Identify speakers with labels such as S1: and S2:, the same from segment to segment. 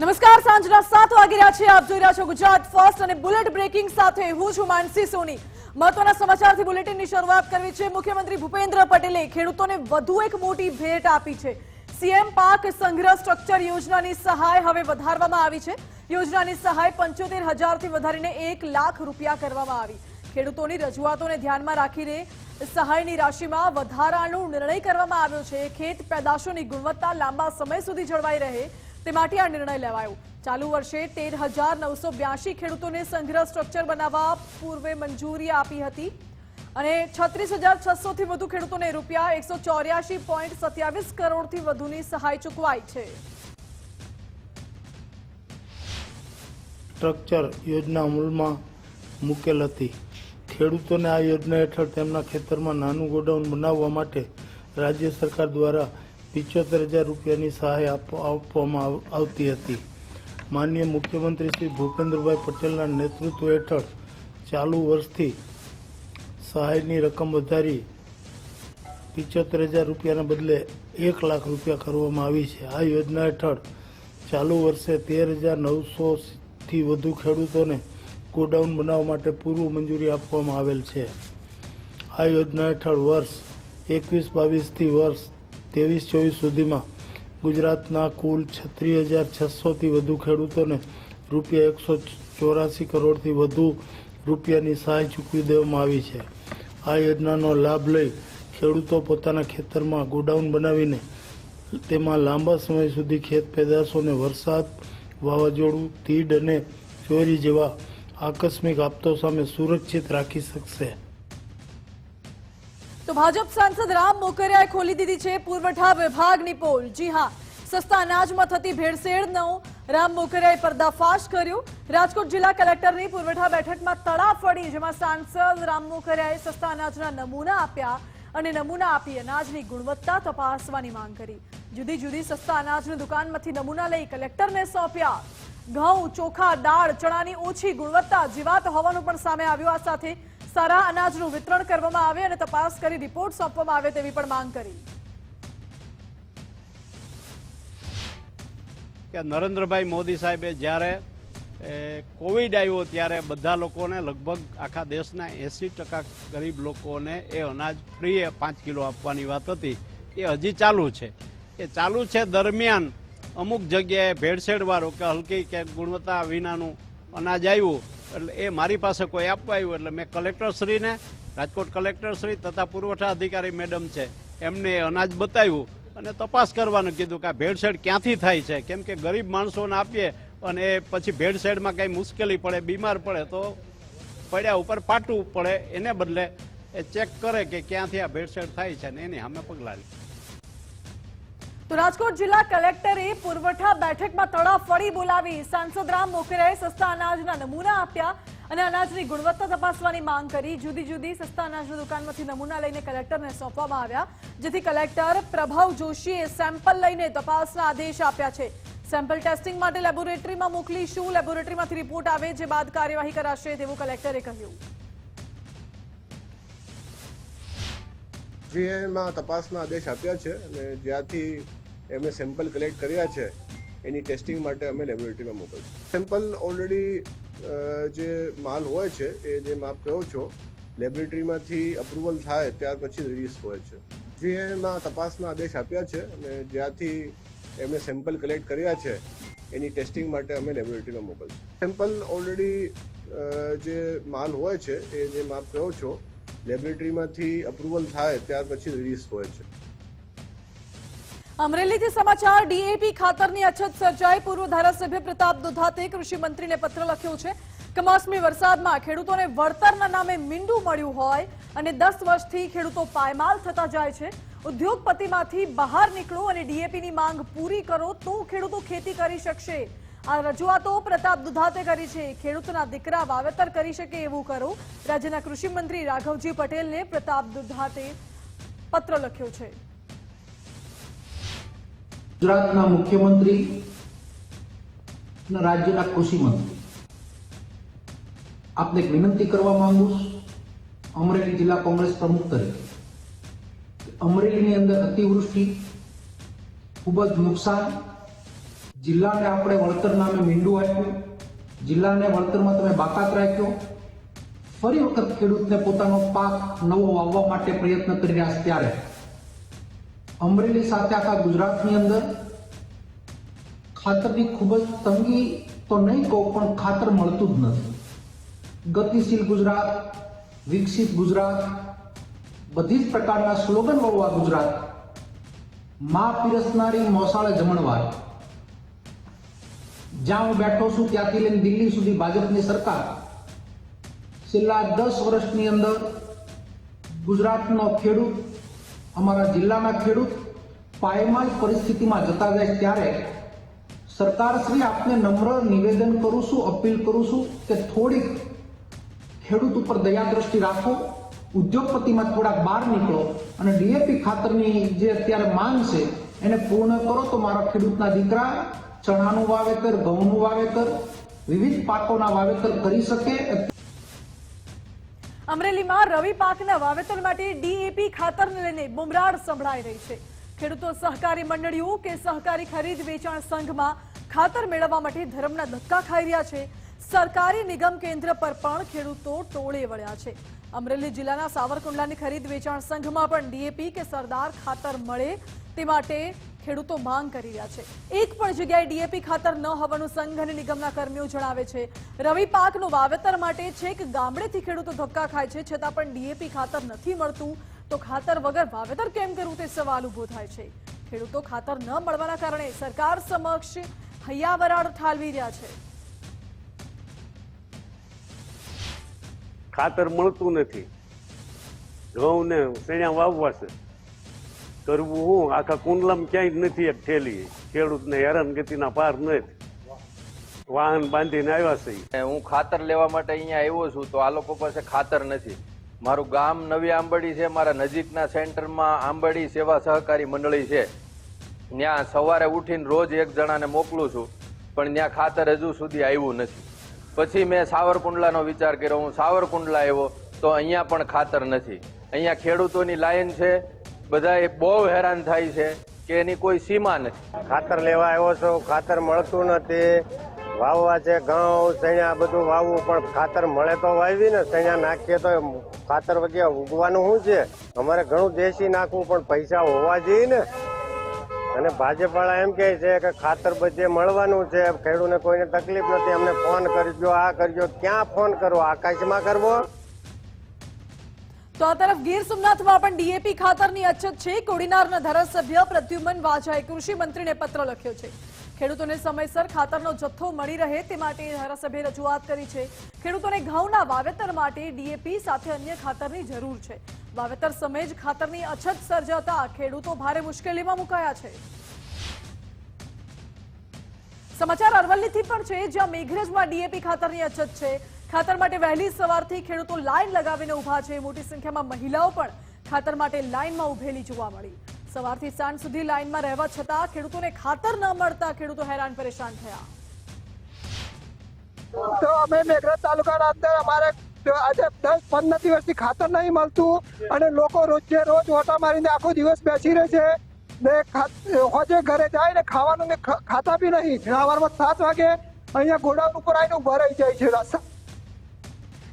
S1: નમસ્કાર, સાંજના સાત વાગી રહ્યા છે. આપ જોઈ રહ્યા છો ગુજરાત ફર્સ્ટ અને બુલેટ બ્રેકિંગ સાથે હું છું માનસી સોની. મહત્વના સમાચારથી બુલેટિનની શરૂઆત કરવી છે. મુખ્યમંત્રી ભૂપેન્દ્ર પટેલે ખેડૂતોને વધુ એક મોટી ભેટ આપી છે. સીએમ પાક સંગ્રહ સ્ટ્રક્ચર યોજનાની સહાય હવે વધારવામાં આવી છે. યોજનાની સહાય પંચોતેર હજારથી વધારીને એક લાખ રૂપિયા કરવામાં આવી. ખેડૂતોની રજૂઆતોને ધ્યાનમાં રાખીને સહાયની રાશિમાં વધારાનો નિર્ણય કરવામાં આવ્યો છે. ખેત પેદાશોની ગુણવત્તા લાંબા સમય સુધી જળવાઈ રહે. તે માટે આ નિર્ણય લેવાયો. ચાલુ વર્ષે તેર હજાર નવસો બ્યાસી ખેડૂતોને સંગ્રહ સ્ટ્રક્ચર બનાવવા પૂર્વે મંજૂરી આપી હતી અને છત્રીસ હજાર છસોથી વધુ ખેડૂતોને રૂપિયા એકસો ચોર્યાસી પોઈન્ટ સત્યાવીસ કરોડથી વધુની સહાય ચૂકવાઈ છે.
S2: સ્ટ્રક્ચર યોજના અમલમાં મૂકેલ હતી. ખેડૂતોને આ યોજના હેઠળ તેમના ખેતરમાં નાનું ગોડાઉન બનાવવા માટે રાજ્ય સરકાર દ્વારા પિચોતેર હજાર રૂપિયાની સહાય આપ- આપવામાં આવતી હતી. માન્ય મુખ્યમંત્રી શ્રી ભૂપેન્દ્રભાઈ પટેલના નેતૃત્વ હેઠળ ચાલુ વર્ષથી સહાયની રકમ વધારી પિચોતેર હજાર રૂપિયાના બદલે એક લાખ રૂપિયા કરવામાં આવી છે. આ યોજના હેઠળ ચાલુ વર્ષે તેર હજાર નવસોથી વધુ ખેડૂતોને ગોડાઉન બનાવવા માટે પૂર્વ મંજૂરી આપવામાં આવેલ છે. આ યોજના હેઠળ વર્ષ એકવીસ બાવીસથી વર્ષ ત્રેવીસ ચોવીસ સુધીમાં ગુજરાતના કુલ છત્રીસ હજાર છસોથી વધુ ખેડૂતોને રૂપિયા એકસો ચોરાસી કરોડથી વધુ રૂપિયાની સહાય ચૂકવી દેવામાં આવી છે. આ યોજનાનો લાભ લઈ ખેડૂતો પોતાના ખેતરમાં ગોડાઉન બનાવીને તેમાં લાંબા સમય સુધી ખેત પેદાશોને વરસાદ વાવાઝોડું, તીડ અને ચોરી જેવા આકસ્મિક આપતો સામે સુરક્ષિત રાખી શકશે.
S1: તો ભાજપ સાંસદ રામ મોકરિયાએ ખોલી દીધી છે પુરવઠા વિભાગની પોલ. જી હા, સસ્તા અનાજમાં થતી ભેળસેળનો રામ મોકરિયાએ પર્દાફાશ કર્યો. રાજકોટ જિલ્લા કલેક્ટરની પુરવઠા બેઠકમાં તડાફડી જેમાં સાંસદ રામ મોકરિયાએ સસ્તા અનાજના નમૂના આપ્યા અને નમૂના આપી અનાજની ગુણવત્તા તપાસવાની માંગ કરી. જુદી જુદી સસ્તા અનાજની દુકાનમાંથી નમૂના લઈ કલેક્ટરને સોંપ્યા. ઘઉં, ચોખા, દાળ, ચણાની ઓછી ગુણવત્તા જીવાત હોવાનું પણ સામે આવ્યું. આ સાથે સારા અનાજનું વિતરણ કરવામાં આવે અને તપાસ કરી રિપોર્ટ સોંપવામાં આવે તેવી પણ માંગ કરી.
S3: કે નરેન્દ્રભાઈ મોદી સાહેબે જ્યારે કોવિડ આવ્યો ત્યારે બધા લોકોને લગભગ આખા દેશના એંસી ટકા ગરીબ લોકોને એ અનાજ ફ્રીએ પાંચ કિલો આપવાની વાત હતી. એ હજી ચાલુ છે. એ ચાલુ છે દરમિયાન અમુક જગ્યાએ ભેળસેળવાળું કે હલકી કે ગુણવત્તા વિનાનું અનાજ આવ્યું એટલે એ મારી પાસે કોઈ આપવા આવ્યું, એટલે મેં કલેક્ટરશ્રીને, રાજકોટ કલેક્ટરશ્રી તથા પુરવઠા અધિકારી મેડમ છે, એમને અનાજ બતાવ્યું અને તપાસ કરવાનું કીધું કે આ ભેળસેળ ક્યાંથી થાય છે? કેમ કે ગરીબ માણસોને આપીએ અને એ પછી ભેળસેળમાં કંઈ મુશ્કેલી પડે, બીમાર પડે, તો પડ્યા ઉપર પાટવું પડે, એને બદલે એ ચેક કરે કે ક્યાંથી આ ભેળસેળ થાય છે ને એની સામે પગલાં લે.
S1: તો રાજકોટ જિલ્લા કલેક્ટરે પુરવઠા બેઠકમાં તડાફડી બોલાવી સાંસદ રામ મોકરિયાએ સસ્તા અનાજના નમૂના આપ્યા અને અનાજની ગુણવત્તા તપાસવાની માંગ કરી. જુદી જુદી સસ્તા અનાજની દુકાનમાંથી નમૂના લઈને કલેક્ટરને સોંપવામાં આવ્યા, જેથી કલેક્ટર પ્રભવ જોશીએ સેમ્પલ લઈને તપાસના આદેશ આપ્યા છે. સેમ્પલ ટેસ્ટિંગ માટે લેબોરેટરીમાં મોકલીશું, લેબોરેટરીમાંથી રિપોર્ટ આવે જે બાદ કાર્યવાહી કરાશે તેવું કલેક્ટરે કહ્યું.
S4: જીએમાં તપાસના આદેશ આપ્યા છે અને જ્યાંથી એમણે સેમ્પલ કલેક્ટ કર્યા છે, એની ટેસ્ટિંગ માટે અમે લેબોરેટરીમાં મોકલશું સેમ્પલ ઓલરેડી જે માલ હોય છે, એ જે માપ કહો છો લેબોરેટરીમાંથી અપ્રુવલ થાય, ત્યાર પછી રિલીઝ હોય છે. જીઆઈમાં તપાસના આદેશ આપ્યા છે, અને જ્યાંથી એમણે સેમ્પલ કલેક્ટ કર્યા છે, એની ટેસ્ટિંગ માટે અમે લેબોરેટરીમાં મોકલશું સેમ્પલ ઓલરેડી જે માલ હોય છે, એ જે માપ કહો છો લેબોરેટરીમાંથી અપ્રુવલ થાય, ત્યાર પછી રિલીઝ હોય છે.
S1: અમરેલીથી સમાચાર. ડીએપી ખાતરની અછત સર્જાઈ. પૂર્વ ધારાસભ્ય પ્રતાપ દુધાતે કૃષિ મંત્રીને પત્ર લખ્યો છે કમોસમી વરસાદમાં ખેડૂતોને વળતરના નામે મીંડું મળ્યું હોય અને દસ વર્ષથી ખેડૂતો પાયમાલ થતા જાય છે. ઉદ્યોગપતિમાંથી બહાર નીકળો અને ડીએપીની માંગ પૂરી કરો તો ખેડૂતો ખેતી કરી શકશે. આ રજૂઆતો પ્રતાપ દુધાતે કરી છે. ખેડૂતના દીકરા વાવેતર કરી શકે એવું કરો. રાજ્યના કૃષિ મંત્રી રાઘવજી પટેલને પ્રતાપ દુધાતે પત્ર લખ્યો છે.
S5: ગુજરાતના મુખ્યમંત્રી અને રાજ્યના કૃષિ મંત્રી આપને એક વિનંતી કરવા માંગુ છું, અમરેલી જિલ્લા કોંગ્રેસ પ્રમુખ તરીકે. અમરેલીની અંદર અતિવૃષ્ટિ ખૂબ જ નુકસાન. જિલ્લાને આપણે વળતર નામે મીંડું આપ્યું. જિલ્લાને વળતરમાં તમે બાકાત રાખ્યો. ફરી વખત ખેડૂતને પોતાનો પાક નવો વાવવા માટે પ્રયત્ન કરી રહ્યા ત્યારે. અમરેલી સાથે આખા ગુજરાતની અંદર ખાતરની ખૂબ જ તંગી તો નહીં કહું, પણ ખાતર મળતું જ નથી. ગતિશીલ ગુજરાત, વિકસિત ગુજરાત, બધી જ પ્રકારના સ્લોગન વળવા ગુજરાત. માં પીરસનારી મોસાળે જમણવાર. જ્યાં હું બેઠો છું ત્યાંથી લઈને દિલ્હી સુધી ભાજપની સરકાર. છેલ્લા દસ વર્ષની અંદર ગુજરાતનો ખેડૂત અમારા જિલ્લાના ખેડૂત પાયમાલ પરિસ્થિતિમાં જતા જાય ત્યારે સરકારશ્રી આપને નમ્ર નિવેદન કરું છું, અપીલ કરું છું કે થોડીક ખેડૂત ઉપર દયા દ્રષ્ટિ રાખો, ઉદ્યોગપતિમાં થોડાક બહાર નીકળો અને ડીએપી ખાતરની જે અત્યારે માંગ છે એને પૂર્ણ કરો તો મારા ખેડૂતના દીકરા ચણાનું વાવેતર, ઘઉંનું વાવેતર, વિવિધ પાકોના વાવેતર કરી શકે.
S1: અમરેલીમાં રવિ પાકના વાવેતર માટે ડીએપી ખાતરને લઈને બુમરાળ સંભળાઈ રહી છે. ખેડૂતો સહકારી મંડળીઓ કે સહકારી ખરીદ વેચાણ સંઘમાં ખાતર મેળવવા માટે ધર્મના ધક્કા ખાઈ રહ્યા છે. સરકારી નિગમ કેન્દ્ર પર પણ ખેડૂતો ટોળે વળ્યા છે. અમરેલી જિલ્લાના સાવરકુંડલાની ખરીદ વેચાણ સંઘમાં પણ ડીએપી કે સરદાર ખાતર મળે તે માટે ખેડૂતો માંગ કરી રહ્યા છે. એક પણ જગ્યાએ ડીએપી ખાતર ન હોવાનું સંઘ અને નિગમના કર્મીઓ જણાવે છે. રવિ પાકનું વાવેતર માટે છેક ગામડેથી ખેડૂતો ધક્કા ખાય છે, છતાં પણ ડીએપી ખાતર નથી મળતું. તો ખાતર વગર વાવેતર કેમ કરવું તે સવાલ ઊભો થાય છે. ખેડૂતો ખાતર ન મળવાના કારણે સરકાર સમક્ષ હૈયાવરાળ ઠાલવી રહ્યા છે.
S6: ખાતર મળતું નથી. ઘઉં ને વાવવા છે. કરવું હું? આખા કુંડલમ ક્યાંય નથી એક થેલી ખેડૂતને હેરાનગતિના પાર નથી વાહન બાંધીને આવ્યા છે.
S7: હું ખાતર લેવા માટે અહીંયા આવ્યો છું, તો આ લોકો પાસે ખાતર નથી. મારું ગામ નવી આંબડી છે, મારા નજીકના સેન્ટરમાં આંબડી સેવા સહકારી મંડળી છે. ત્યાં સવારે ઉઠીને રોજ એક જણાને મોકલું છું, પણ ત્યાં ખાતર હજુ સુધી આવ્યું નથી. પછી મેં સાવરકુંડલાનો વિચાર કર્યો, હું સાવરકુંડલા આવ્યો, તો અહીંયા પણ ખાતર નથી. અહીંયા ખેડૂતોની લાઈન છે બધા બહુ હેરાન થાય છે કે એની કોઈ સીમા નથી.
S8: ખાતર લેવા આવ્યો છો, ખાતર મળતું નથી, વાવવા છે, ઘઉં ચણ્યા બધું વાવવું, પણ ખાતર મળે તો વાવી ને ચણ્યા નાખીએ તો ખાતર વગેરે ઉગવાનું શું છે? અમારે ઘણું દેશી નાખવું, પણ પૈસા હોવા જોઈએ ને. અને ભાજપ વાળા એમ કહે છે કે ખાતર બધે મળવાનું છે, ખેડૂને કોઈને તકલીફ નથી, અમને ફોન કરજો, આ કરજો, ક્યાં ફોન કરવો આકાશમાં કરવો?
S1: તો આ તરફ ગીર સોમનાથમાં પણ ડીએપી ખાતરની અછત છે. કોડીનારના ધારાસભ્ય પ્રદ્યુમન વાજાએ કૃષિ મંત્રીને પત્ર લખ્યો છે. ખેડૂતોને સમયસર ખાતરનો જથ્થો મળી રહે તે માટે ધારાસભ્યે રજૂઆત કરી છે. ખેડૂતોને ઘઉંના વાવેતર માટે ડીએપી સાથે અન્ય ખાતરની જરૂર છે. વાવેતર સમયે જ ખાતરની અછત સર્જાતા ખેડૂતો ભારે મુશ્કેલીમાં મુકાયા છે. સમાચાર અરવલ્લીથી પણ છે. જ્યાં મેઘરજમાં ડીએપી ખાતરની અછત છે. ખાતર માટે વહેલી સવારથી ખેડૂતો લાઈન લગાવીને ઊભા છે. મોટી સંખ્યામાં મહિલાઓ પણ ખાતર માટે લાઇનમાં ઉભેલી જોવા મળી. સવારથી સાંજ સુધી લાઇનમાં રહેવા છતાં ખેડૂતોને ખાતર ન મળતા ખેડૂતો હેરાન પરેશાન થયા.
S9: તો અમે મેઘરજ તાલુકાના અંદર અમારે આજે દસ પંદર દિવસથી ખાતર નહીં મળતું અને લોકો રોજે રોજ ઓટા મારીને આખો દિવસ બેસી રહે છે. ને હોજે ઘરે જાય ને ખાવાનું ને ખાતા બી નહીં. સવારમાં સાત વાગે અહીંયા ગોડાઉન ઉપર આવીને ઊભા રહી જાય છે.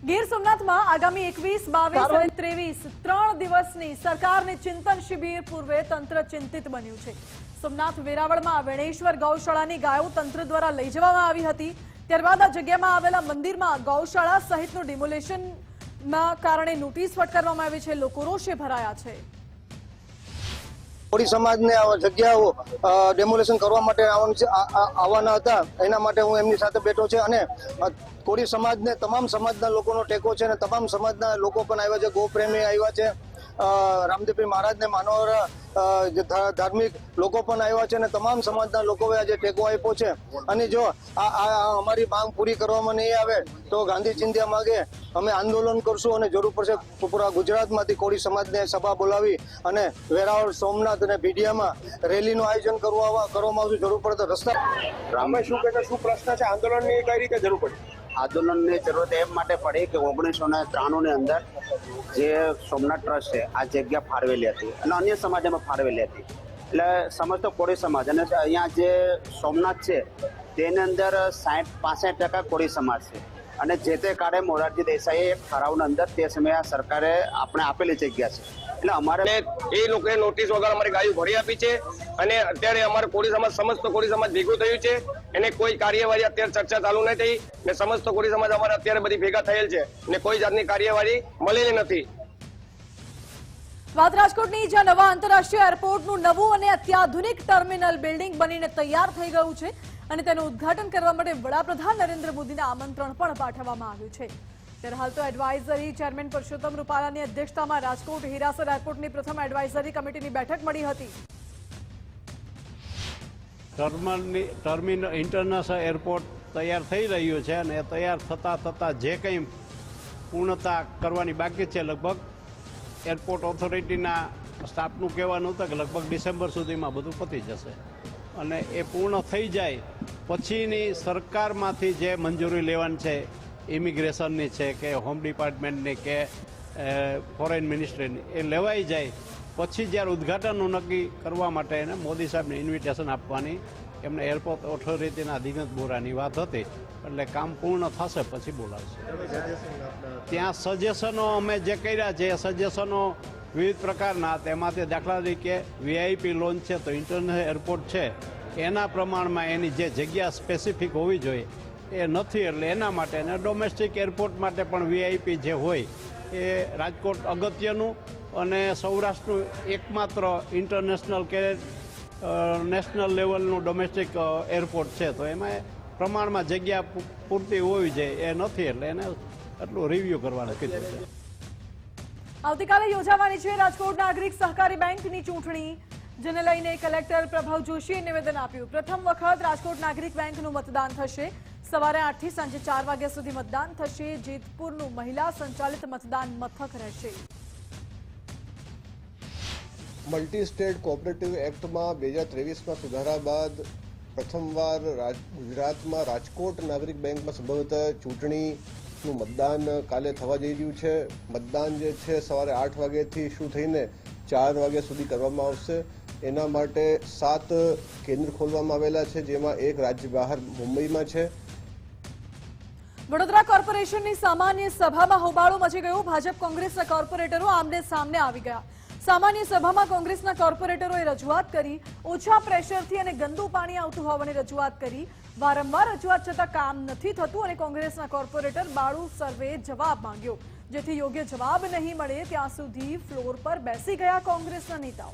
S1: ગીર સોમનાથમાં આગામી એકવીસ બાવીસ અને ત્રેવીસ ત્રણ દિવસની સરકારની ચિંતન શિબિર પૂર્વે તંત્ર ચિંતિત બન્યું છે. સોમનાથ વેરાવળમાં વેણેશ્વર ગૌશાળાની ગાયો તંત્ર દ્વારા લઈ જવામાં આવી હતી. ત્યારબાદ આ જગ્યામાં આવેલા મંદિરમાં ગૌશાળા સહિતનું ડિમોલેશનના કારણે નોટિસ ફટકારવામાં આવી છે. લોકો રોષે ભરાયા છે.
S10: કોળી સમાજને આવા જગ્યાઓ ડેમોલેશન કરવા માટે આવવાનું હતા. એના માટે હું એમની સાથે બેઠો છે અને કોળી સમાજને, તમામ સમાજના લોકોનો ટેકો છે અને તમામ સમાજના લોકો પણ આવ્યા છે. ગોપ્રેમી આવ્યા છે. રામદેવભાઈ મહારાજને માનવર જે ધાર્મિક લોકો પણ આવ્યા છે અને તમામ સમાજના લોકોએ આજે ટેકો આપ્યો છે. અને જો આ આ આ અમારી માંગ પૂરી કરવામાં નહીં આવે તો ગાંધી ચિંધ્યા માગે અમે આંદોલન કરશું અને જરૂર પડશે પૂરા ગુજરાતમાંથી કોળી સમાજને સભા બોલાવી અને વેરાવળ સોમનાથ અને ભીડિયામાં રેલીનું આયોજન કરવા કરવામાં આવશે. જરૂર પડે તો રસ્તા
S8: રામે શું કહેતા શું પ્રશ્ન છે? આંદોલનની કઈ રીતે જરૂર પડી?
S11: આંદોલનની જરૂરત એ માટે પડી કે ઓગણીસો ને ત્રાણુંની અંદર જે સોમનાથ ટ્રસ્ટ છે, આ જગ્યા ફાળવેલી હતી અને અન્ય સમાજમાં ફાળવેલી હતી. એટલે સમસ્ત કોળી સમાજ અને અહીંયા જે સોમનાથ છે, તેની અંદર સાઠ, પાસઠ ટકા કોળી સમાજ છે. અને જે તે કાળે મોરારજી દેસાઈએ એક ઠરાવના અંદર તે સમયે સરકારે આપણે આપેલી જગ્યા છે. એટલે અમારે
S12: એ લોકોએ નોટિસ વગર અમારી ગાયો ભરી આપી છે અને અત્યારે અમારે કોળી સમાજ સમસ્ત કોળી સમાજ ભેગું થયું છે. એને કોઈ કાર્યવાહી અત્યારે ચર્ચા ચાલુ નહીં થઈ ને સમસ્ત કોળી સમાજ અમારે અત્યારે બધી ભેગા થયેલ છે ને કોઈ જાતની કાર્યવાહી મળેલી નથી.
S1: વાત રાજકોટની જ્યાં નવા આંતરરાષ્ટ્રીય એરપોર્ટનું નવું અને અત્યાધુનિક ટર્મિનલ બિલ્ડિંગ બનીને તૈયાર થઈ ગયું છે. અને તેનું ઉદ્ઘાટન કરવા માટે વડાપ્રધાન નરેન્દ્ર મોદીને આમંત્રણ પણ પાઠવવામાં આવ્યું છે. ત્યારે હાલ તો એડવાઇઝરી ચેરમેન પુરુષોત્તમ રૂપાલાની અધ્યક્ષતામાં રાજકોટ, હીરાસર એરપોર્ટની પ્રથમ એડવાઇઝરી કમિટીની બેઠક મળી હતી.
S3: ટર્મિનલ ઇન્ટરનેશનલ એરપોર્ટ તૈયાર થઈ રહ્યું છે અને તૈયાર થતાં થતાં જે કંઈ પૂર્ણતા કરવાની બાકી છે, લગભગ એરપોર્ટ ઓથોરિટીના સ્ટાફનું કહેવાનું હતું કે લગભગ ડિસેમ્બર સુધીમાં બધું પતી જશે. અને એ પૂર્ણ થઈ જાય પછીની સરકારમાંથી જે મંજૂરી લેવાની છે ઇમિગ્રેશનની છે કે હોમ ડિપાર્ટમેન્ટની કે ફોરેન મિનિસ્ટ્રીની એ લેવાઈ જાય. પછી જ્યારે ઉદ્ઘાટનનું નક્કી કરવા માટે એને મોદી સાહેબને ઇન્વિટેશન આપવાની એમને એરપોર્ટ ઓથોરિટીના અધિગત બોરાની વાત હતી. એટલે કામ પૂર્ણ થશે પછી બોલાવશે. ત્યાં સજેશનો અમે જે કર્યા છે એ સજેશનો વિવિધ પ્રકારના તેમાંથી દાખલા તરીકે વીઆઈપી લોન છે, તો ઇન્ટરનેશનલ એરપોર્ટ છે. એના પ્રમાણમાં એની જે જગ્યા સ્પેસિફિક હોવી જોઈએ, એ નથી. એટલે એના માટે અને ડોમેસ્ટિક એરપોર્ટ માટે પણ વીઆઈપી જે હોય, એ રાજકોટ અગત્યનું અને સૌરાષ્ટ્રનું એકમાત્ર ઇન્ટરનેશનલ કે નેશનલ લેવલનું ડોમેસ્ટિક એરપોર્ટ છે. તો એમાં પ્રમાણમાં જગ્યા પૂરતી હોવી જોઈએ, એ નથી. એટલે એને એટલું રિવ્યૂ કરવાનું કીધું છે.
S1: આવતીકાલે યોજાવાની છે રાજકોટ નાગરિક સહકારી બેંકની ચૂંટણી, જેને લઈને કલેક્ટર પ્રભવ જોશીએ નિવેદન આપ્યું. પ્રથમ વખત રાજકોટ નાગરિક બેંકનું મતદાન થશે. સવારે આઠથી સાંજે ચાર વાગ્યા સુધી મતદાન થશે. જેતપુરનું મહિલા સંચાલિત મતદાન મથક રહેશે.
S4: મલ્ટી સ્ટેટ કોઓપરેટિવ એક્ટમાં બે હજાર ત્રેવીસમાં સુધારા બાદ પ્રથમવાર ગુજરાતમાં રાજકોટ નાગરિક બેંકમાં સંભવતઃ ચૂંટણીનું મતદાન કાલે થવા જઈ રહ્યું છે. મતદાન જે છે સવારે આઠ વાગ્યાથી શું થઈને ચાર વાગ્યા સુધી કરવામાં આવશે. એના માટે સાત કેન્દ્ર ખોલવામાં આવેલા છે, જેમાં એક રાજ્ય બહાર મુંબઈમાં છે.
S1: વડોદરા કોર્પોરેશનની સામાન્ય સભામાં હોબાળો મચી ગયો. ભાજપ કોંગ્રેસના કોર્પોરેટરો આમને સામને આવી ગયા. સામાન્ય સભામાં કોંગ્રેસના કોર્પોરેટરોએ રજૂઆત કરી. ઓછા પ્રેશરથી અને ગંદુ પાણી આવતું હોવાની રજૂઆત કરી. વારંવાર રજૂઆત છતાં કામ નથી થતું અને કોંગ્રેસના કોર્પોરેટર બાળુ સર્વે જવાબ માંગ્યો, જેથી યોગ્ય જવાબ નહીં મળે ત્યાં સુધી ફ્લોર પર બેસી ગયા કોંગ્રેસના નેતાઓ.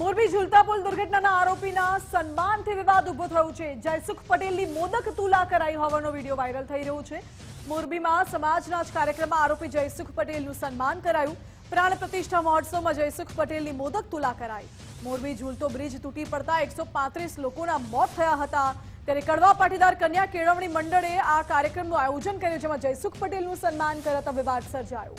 S1: મોરબી ઝુલતા પુલ દુર્ઘટનાના આરોપીના સન્માનથી વિવાદ ઊભો થયો છે. જયસુખ પટેલની મોદક તુલા કરાઈ હોવાનો વીડિયો વાયરલ થઈ રહ્યો છે. મોરબીમાં સમાજના જ કાર્યક્રમમાં આરોપી જયસુખ પટેલનું સન્માન કરાયું. પ્રાણ પ્રતિષ્ઠા મહોત્સવમાં જયસુખ પટેલની મોદક તુલા કરાઈ. મોરબી ઝૂલતો બ્રિજ તૂટી પડતા એકસો લોકોના મોત થયા હતા. ત્યારે કડવા પાટીદાર કન્યા કેળવણી મંડળે આ કાર્યક્રમનું આયોજન કર્યું, જેમાં જયસુખ પટેલનું સન્માન કરતા વિવાદ સર્જાયો.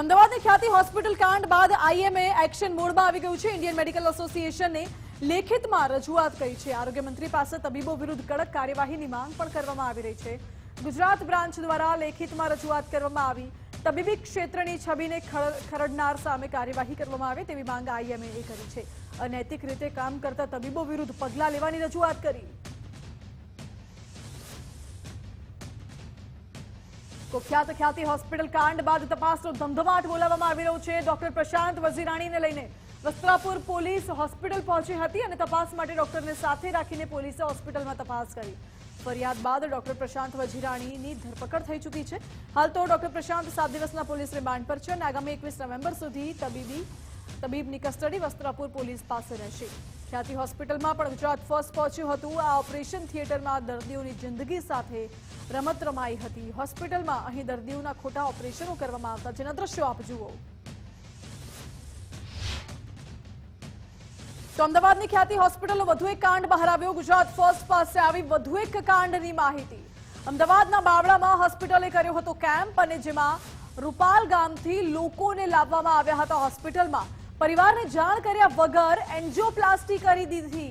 S1: અમદાવાદની ખ્યાતિ હોસ્પિટલ કાંડ બાદ આઈએમએ એક્શન મોડમાં આવી ગયું છે. ઇન્ડિયન મેડિકલ એસોસિએશને લેખિતમાં રજૂઆત કરી છે. આરોગ્ય મંત્રી પાસે તબીબો વિરુદ્ધ કડક કાર્યવાહીની માંગ પણ કરવામાં આવી રહી છે. ગુજરાત બ્રાન્ચ દ્વારા લેખિતમાં રજૂઆત કરવામાં આવી. તબીબી ક્ષેત્રની છબીને ખરડનાર સામે કાર્યવાહી કરવામાં આવે તેવી માંગ આઈએમએ કરી છે. અનૈતિક રીતે કામ કરતા તબીબો વિરુદ્ધ પગલાં લેવાની રજૂઆત કરી. કુખ્યાત ખ્યાતિ હોસ્પિટલ કાંડ બાદ તપાસનો ધમધમાટ બોલાવવામાં આવી રહ્યો છે. ડોક્ટર પ્રશાંત વજીરાણીને લઈને વસ્ત્રાપુર પોલીસ હોસ્પિટલ પહોંચી હતી અને તપાસ માટે ડોક્ટરને સાથે રાખીને પોલીસે હોસ્પિટલમાં તપાસ કરી. ફરિયાદ બાદ ડોક્ટર પ્રશાંત વજીરાણીની ધરપકડ થઈ ચૂકી છે. હાલ તો ડોક્ટર પ્રશાંત સાત દિવસના પોલીસ રિમાન્ડ પર છે અને આગામી એકવીસ નવેમ્બર સુધી તબીબી તબીબની કસ્ટડી વસ્ત્રાપુર પોલીસ પાસે રહેશે. ખ્યાતિ હોસ્પિટલમાં પણ ગુજરાત ફર્સ્ટ પહોંચ્યું હતું. આ ઓપરેશન થિયેટરમાં દર્દીઓની જિંદગી સાથે રમત રમાઈ હતી. હોસ્પિટલમાં અહીં દર્દીઓના ખોટા ઓપરેશનો કરવામાં આવતા. જેના દ્રશ્યો આપ જુઓ. તો અમદાવાદની ખ્યાતિ હોસ્પિટલનો વધુ એક કાંડ બહાર આવ્યો. ગુજરાત ફર્સ્ટ પાસે આવી વધુ એક કાંડની માહિતી. અમદાવાદના બાવળામાં હોસ્પિટલે કર્યો હતો કેમ્પ અને જેમાં રૂપાલ ગામથી લોકોને લાવવામાં આવ્યા હતા હોસ્પિટલમાં. પરિવારને જાણ કર્યા વગર એન્જિયોપ્લાસ્ટી કરી દીધી.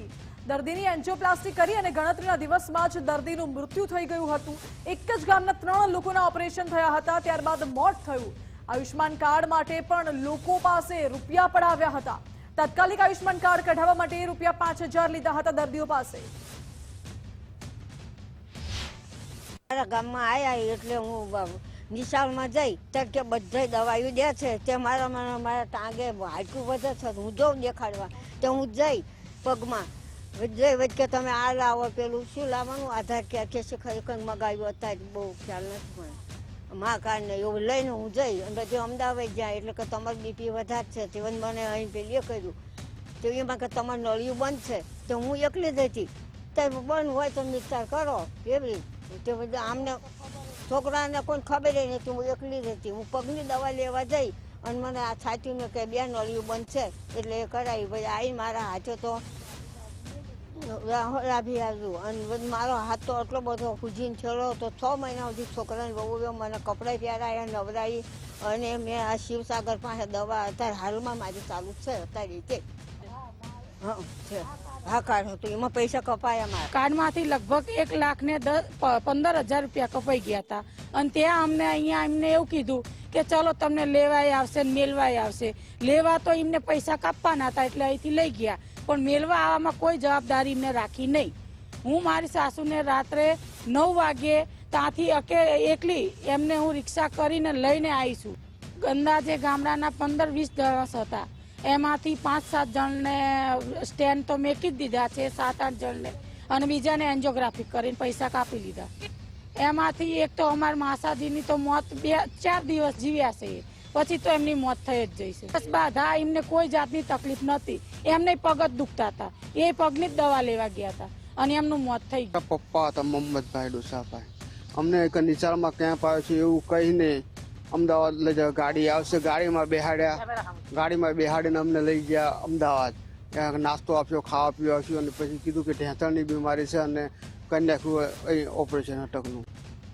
S1: દર્દીની એન્જિયોપ્લાસ્ટી કરી અને ગણતરીના દિવસમાં જ દર્દીનું મૃત્યુ થઈ ગયું હતું. એક જ ગામના ત્રણ લોકોના ઓપરેશન થયા હતા, ત્યારબાદ મોત થયું. આયુષ્માન કાર્ડ માટે પણ લોકો પાસે રૂપિયા પડાવ્યા હતા. તાત્કાલિક આયુષ્યમાન કાર્ડ કઢાવવા માટે રૂપિયા પાંચ હજાર લીધા હતા દર્દીઓ પાસે.
S13: મારા ગામમાં આવ્યા એટલે હું નિશાળમાં જઈ, ત્યારે કે બધાય દવાઈઓ દે છે, તે મારા મને મારા ટાંગે હાડકું વધે છે, હું જોઉં દેખાડવા. તે હું જઈ પગમાં. જઈ વચ્ચે કે તમે આ લાવો, પેલું શું લાવવાનું? આધાર કે કે છે ખરેખર મગાવ્યું, અત્યારે બહુ ખ્યાલ નથી મને. મા કાર્ડ ને એવું લઈને હું જઈ અને પછી અમદાવાદ જાય એટલે કે તમારું બીપી વધારે છે. જીવન મને અહીં પેલી કર્યું. તો એમાં કે તમારું નળિયું બંધ છે. તો હું એકલી જ હતી. તો બંધ હોય તો વિચાર કરો. એવી તે બધું આમને છોકરાને કોઈ ખબર નહીં નથી. હું એકલી જ હતી. હું પગની દવા લેવા જઈ અને મને આ છાતીનું કે બે નળિયું બંધ છે. એટલે એ કરાવી ભાઈ આવી મારા હાથે તો રાભી આવ્યું અને મારો હાથ તો એટલો બધો ફૂજીને છેલ્લો તો છ મહિના સુધી છોકરાને બહુ મને કપડાં પહેરાયા નવરાવી અને મેં આ શિવસાગર પાસે દવા અત્યારે હાલમાં મારી ચાલુ છે અત્યારે રીતે. હા, છે. હા કાર્ડ હતું એમાં પૈસા કપાયા મારા.
S14: કાર્ડમાંથી લગભગ એક લાખ ને પંદર હજાર રૂપિયા કપાઈ ગયા હતા. અને ત્યાં અમને અહીંયા એમને એવું કીધું કે ચલો તમને લેવાય આવશે ને મેલવાય આવશે. લેવા તો એમને પૈસા કાપવાના હતા એટલે અહીંથી લઈ ગયા. પણ મેળવા આવવામાં કોઈ જવાબદારી એમને રાખી નહીં. હું મારી સાસુને રાત્રે નવ વાગે ત્યાંથી અકે એકલી એમને હું રિક્ષા કરીને લઈને આવીશું અંદાજે ગામડાના પંદર વીસ જણસ હતા, એમાંથી પાંચ સાત જણને સ્ટેન્ડ તો મેકી જ દીધા છે, સાત આઠ જણને, અને બીજાને એન્જિયોગ્રાફી કરીને પૈસા કાપી લીધા. એમાંથી એક તો અમારા માસાજીની તો મોત બે, ચાર દિવસ જીવ્યા છે. પછી તો એમની મોત થઈ જ જઈ છે. બસ બાધા, એમને કોઈ જાતની તકલીફ નહોતી. એમને પગ જ દુખતા હતા. એ પગની જ દવા લેવા ગયા હતા. અને એમનું મોત થઈ ગયું.
S15: પપ્પા હતા, મોહમ્મદભાઈ ડોસાભાઈ. અમને એક નિચાળમાં કેમ્પ આવ્યો છે એવું કહીને અમદાવાદ લઈ જાવ ગાડી આવશે. ગાડીમાં બેહાડ્યા. ગાડીમાં બેહાડીને અમને લઈ ગયા અમદાવાદ. ત્યાં નાસ્તો આપ્યો, ખાવા પીવા આપ્યું અને પછી કીધું કે ઢેંચણની બીમારી છે અને કરી નાખ્યું ઓપરેશન અટકનું.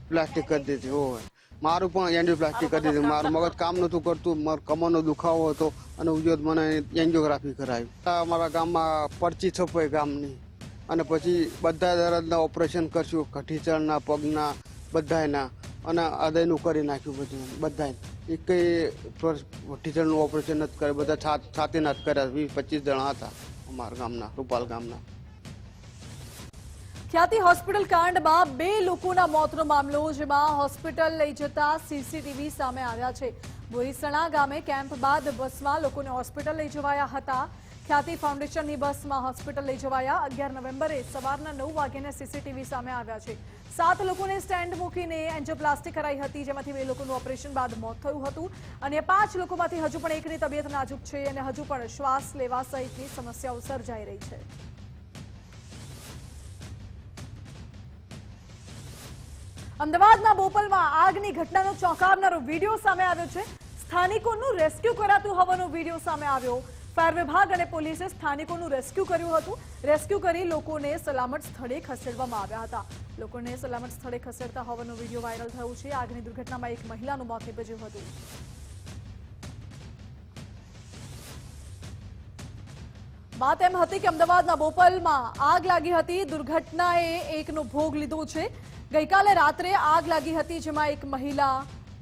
S15: પ્લાસ્ટિક કરી દીધી હોય મારું પણ એન્જિયોપ્લાસ્ટી કરી દીધું. મારું મગજ કામ નહોતું કરતું. મારો કમરનો દુખાવો હતો અને ઉજોત મને એન્જિયોગ્રાફી કરાવી. અમારા ગામમાં પરચી છપાઈ ગામની. અને પછી બધા દર્દના ઓપરેશન કરશું. ઢીચણના પગના, બધાયના. અને હૃદયનું કરી નાખ્યું બધું. બધાય. એક ઢીચણનું ઓપરેશન નથી કર્યું. બધા છાત છાતીના જ કર્યા. વીસ પચીસ જણા હતા અમારા ગામના, રૂપાલ ગામના.
S1: ખ્યાતિ હોસ્પિટલ કાંડમાં બે લોકોના મોતનો મામલો, જેમાં હોસ્પિટલ લઈ જતા સીસીટીવી સામે આવ્યા છે. બોરીસણા ગામે કેમ્પ બાદ બસમાં લોકોને હોસ્પિટલ લઈ જવાયા હતા. ખ્યાતિ ફાઉન્ડેશનની બસમાં હોસ્પિટલ લઈ જવાયા. અગિયાર નવેમ્બરે સવારના નવ વાગ્યાના સીસીટીવી સામે આવ્યા છે. સાત લોકોને સ્ટેન્ડ મૂકીને એન્જોપ્લાસ્ટી કરાઈ હતી, જેમાંથી બે લોકોનું ઓપરેશન બાદ મોત થયું હતું અને પાંચ લોકોમાંથી હજુ પણ એકની તબિયત નાજુક છે અને હજુ પણ શ્વાસ લેવા સહિતની સમસ્યાઓ સર્જાઈ રહી છે. અમદાવાદના બોપલમાં આગની ઘટનાનો ચોંકાવનારો વીડિયો સામે આવ્યો છે. સ્થાનિકોનું રેસ્ક્યુ કરાતું હોવાનો વીડિયો સામે આવ્યો. ફાયર વિભાગ અને પોલીસે સ્થાનિકોનું રેસ્ક્યુ કર્યું હતું. રેસ્ક્યુ કરી લોકોને સલામત સ્થળે ખસેડવામાં આવ્યા હતા. લોકોને સલામત સ્થળે ખસેડતા હોવાનો વીડિયો વાયરલ થયો છે. આગની દુર્ઘટનામાં એક મહિલાનું મોત નિપજ્યું હતું. વાત એમ હતી કે અમદાવાદના બોપલમાં આગ લાગી હતી. દુર્ઘટનાએ એકનો ભોગ લીધો છે. ગઈકાલે રાત્રે આગ લાગી હતી, જેમાં એક મહિલા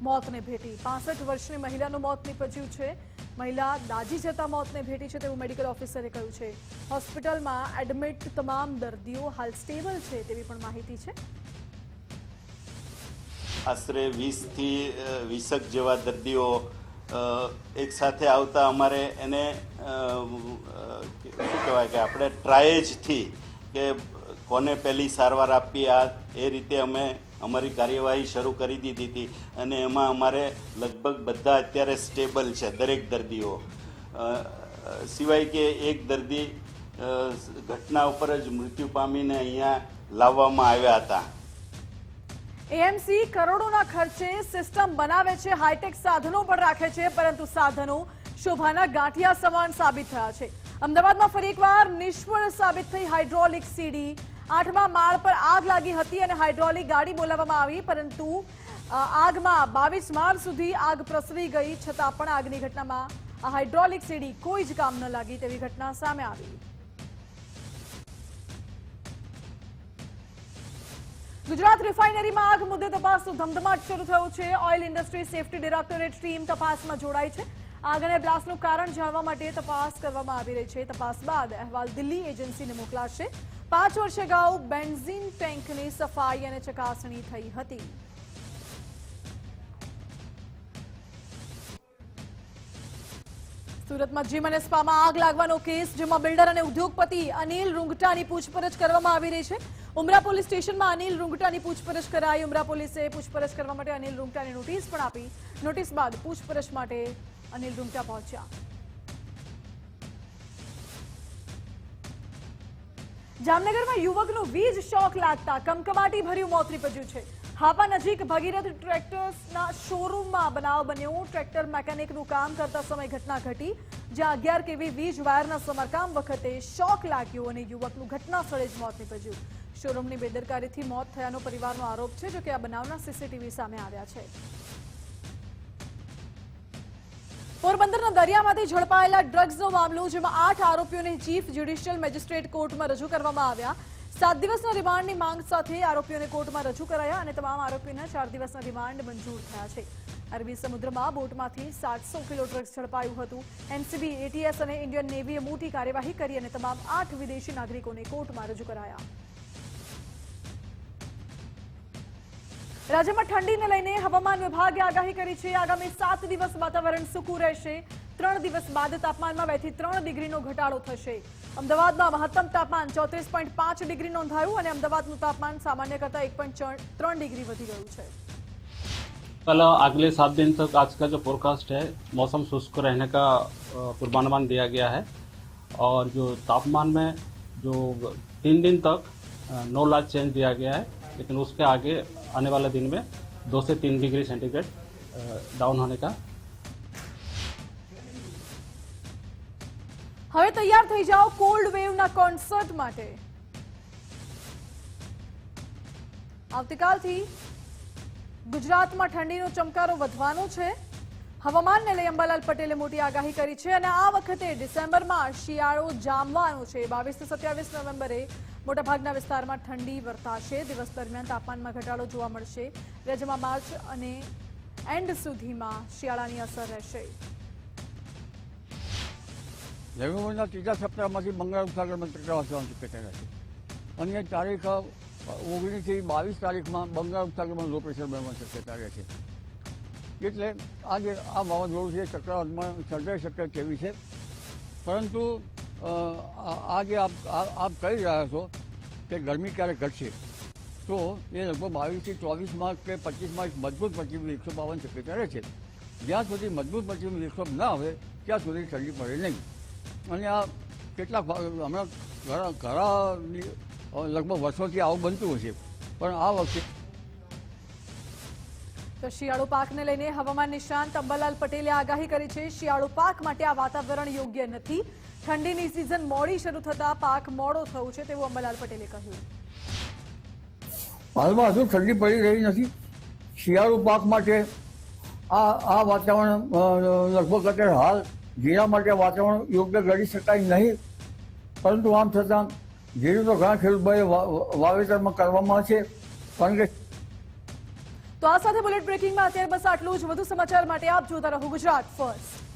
S1: મોતને ભેટી. પાસઠ વર્ષની મહિલાનું મોત નીપજ્યું છે. મહિલા દાજી જતા મોતને ભેટી છે તેવું મેડિકલ ઓફિસરે કહ્યું છે. હોસ્પિટલમાં એડમિટ તમામ દર્દીઓ હાલ સ્ટેબલ છે તેવી પણ માહિતી છે.
S16: આશરે વીસથી વીસક જેવા દર્દીઓ એક સાથે આવતા અમારે એને શું કહેવાય કે આપણે ટ્રાયેજથી કે કોને પહેલી સારવાર આપવી આ એ રીતે અમે અમારી કાર્યવાહી શરૂ કરી દીધી હતી અને એમાં અમારે લગભગ બધા અત્યારે સ્ટેબલ છે, દરેક દર્દીઓ. સિવાય કે એક દર્દી ઘટના ઉપર જ મૃત્યુ પામીને અહીંયા લાવવામાં આવ્યા હતા.
S1: એએમસી કરોડોના ખર્ચે સિસ્ટમ બનાવે છે, હાઈટેક સાધનો પણ રાખે છે, પરંતુ સાધનો શોભાના ગાંઠિયા સમાન સાબિત થયા છે. અમદાવાદમાં ફરી એકવાર નિષ્ફળ સાબિત થઈ હાઇડ્રોલિક સીડી આઠમા માળ પર આગ લાગી હતી અને હાઇડ્રોલિક ગાડી બોલાવવામાં આવી, પરંતુ આગમાં બાવીસ માળ સુધી આગ પ્રસરી ગઈ, છતાં પણ આગની ઘટનામાં હાઇડ્રોલિક સીડી કોઈ જ કામ ન લાગી તેવી ઘટના સામે આવી. ગુજરાત રિફાઇનરીમાં આગ મુદ્દે તપાસનો ધમધમાટ શરૂ થયું છે. Oil industry safety directorate team તપાસમાં જોડાઈ છે. આગ અને બ્લાસ્ટનું કારણ જાણવા માટે તપાસ કરવામાં આવી રહી છે. તપાસ બાદ અહેવાલ દિલ્હી એજન્સીને મોકલાશે. પાંચ વર્ષ અગાઉ બેન્ઝીન ટેન્કની સફાઈ અને ચકાસણી થઈ હતી. સુરતમાં જીમ અને સ્પામાં આગ લાગવાનો કેસ, જેમાં બિલ્ડર અને ઉદ્યોગપતિ અનિલ રૂંગટાની પૂછપરછ કરવામાં આવી રહી છે. ઉમરા પોલીસ સ્ટેશનમાં અનિલ રૂંગટાની પૂછપરછ કરાઈ. ઉમરા પોલીસે પૂછપરછ કરવા માટે અનિલ રૂંગટાની નોટિસ પણ આપી. નોટિસ બાદ પૂછપરછ માટે અનિલ રૂંગટા પહોંચ્યા. જામનગરમાં યુવકનું વીજ શોક લાગતા કમકમાટી ભર્યું મોત નીપજ્યું છે. હાપા નજીક ભગીરથ ટ્રેક્ટર્સના શોરૂમમાં બનાવ બન્યો. ટ્રેક્ટર મેકેનિકનું કામ કરતા સમય ઘટના ઘટી. જ્યાં અગિયાર કેવી વીજ વાયરના સમારકામ વખતે શોક લાગ્યો અને યુવકનું ઘટના સ્થળે જ મોત નીપજ્યું. શોરૂમની બેદરકારીથી મોત થયાનો પરિવારનો આરોપ છે, જોકે આ બનાવના સીસીટીવી સામે આવ્યા છે. પોરબંદરના દરિયામાંથી ઝડપાયેલા ડ્રગ્સનો મામલો, જેમાં આઠ આરોપીઓને ચીફ જ્યુડિશિયલ મેજિસ્ટ્રેટ કોર્ટમાં રજૂ કરવામાં આવ્યા. સાત દિવસના રિમાન્ડની માંગ સાથે આરોપીઓને કોર્ટમાં રજૂ કરાયા અને તમામ આરોપીઓના ચાર દિવસના રિમાન્ડ મંજૂર થયા છે. અરબી સમુદ્રમાં બોટમાંથી સાતસો કિલો ડ્રગ્સ ઝડપાયું હતું. એનસીબી, એટીએસ અને ઇન્ડિયન નેવીએ મોટી કાર્યવાહી કરી અને તમામ આઠ વિદેશી નાગરિકોને કોર્ટમાં રજૂ કરાયા. રાજ્યમાં ઠંડીને લઈને હવામાન વિભાગે આગાહી કરી છે આગામી સાત દિવસ વાતાવરણ સૂકું રહેશે ત્રણ દિવસ બાદ તાપમાનમાં બે થી ત્રણ ડિગ્રીનો ઘટાડો થશે અમદાવાદમાં મહત્તમ તાપમાન ચોત્રીસ પોઈન્ટ પાંચ ડિગ્રી નોંધાયું અને અમદાવાદનું તાપમાન સામાન્ય કરતાં એક પોઈન્ટ ત્રણ ડિગ્રી વધી ગયું છે
S17: कल अगले सात दिन तक आज का जो फोरकास्ट है मौसम शुष्क रहने का अ, पूर्वानुमान दिया गया है और जो तापमान में जो तीन दिन तक अ, नो लार्ज चेंज दिया गया है लेकिन उसके आगे आने वाले दिन में दो से तीन डिग्री सेंटीग्रेड अ, डाउन होने का
S1: હવે તૈયાર થઈ જાઓ કોલ્ડ વેવના કોન્સર્ટ માટે આવતીકાલથી ગુજરાતમાં ઠંડીનો ચમકારો વધવાનો છે હવામાનને લઈ અંબાલાલ પટેલે મોટી આગાહી કરી છે અને આ વખતે ડિસેમ્બરમાં શિયાળો જામવાનો છે. બાવીસથી સત્યાવીસ નવેમ્બરે મોટાભાગના વિસ્તારમાં ઠંડી વર્તાશે. દિવસ દરમિયાન તાપમાનમાં ઘટાડો જોવા મળશે. રાજ્યમાં માર્ચ અને એન્ડ સુધીમાં શિયાળાની અસર રહેશે.
S18: નવેમ્બરના ત્રીજા સપ્તાહમાંથી બંગાળ ઉપસાગરમાં ચક્રવાત જવાની શક્યતા રહેશે અને તારીખ ઓગણીસથી બાવીસ તારીખમાં બંગાળ ઉપસાગરમાં લો પ્રેશર બનવાની શક્યતા રહે એટલે આજે આ વાવાઝોડું છે, ચક્રવાતમાં સર્જાઈ શકે તેવી છે. પરંતુ આજે આપ આ- આપ કહી રહ્યા છો કે ગરમી ક્યારે ઘટશે? તો એ લગભગ બાવીસથી ચોવીસમાં કે પચીસમાં માર્ચ મજબૂત પશ્ચિમ એકસો આવવાની શક્યતા રહે છે. જ્યાં સુધી મજબૂત પશ્ચિમ એકસો ના આવે, ત્યાં સુધી ઠંડી પડે નહીં. અને આ કેટલાક હમણાં ઘણા ઘણા લગભગ વર્ષોથી આવું બનતું હશે પણ આ વખતે
S1: તો શિયાળુ પાકને લઈને હવામાન નિષ્ણાંત અંબાલાલ પટેલે આગાહી કરી છે, શિયાળુ પાક માટે આ વાતાવરણ યોગ્ય નથી. ઠંડીની સિઝન મોડી શરૂ થતા પાક મોડો થયો છે તેવું અંબાલાલ પટેલે કહ્યું.
S18: હાલમાં હજુ ઠંડી પડી રહી નથી. શિયાળુ પાક માટે આ આ વાતાવરણ લગભગ અત્યારે હાલ જીરા માટે વાતાવરણ યોગ્ય ગણી શકાય નહીં. પરંતુ આમ છતાં જીરું તો ઘણા ખેડૂતોએ વા- વાવેતરમાં કરવામાં છે. કારણ કે
S1: તો આ સાથે બુલેટ બ્રેકિંગમાં અત્યારે બસ આટલું જ. વધુ સમાચાર માટે આપ જોતા રહો ગુજરાત ફર્સ્ટ.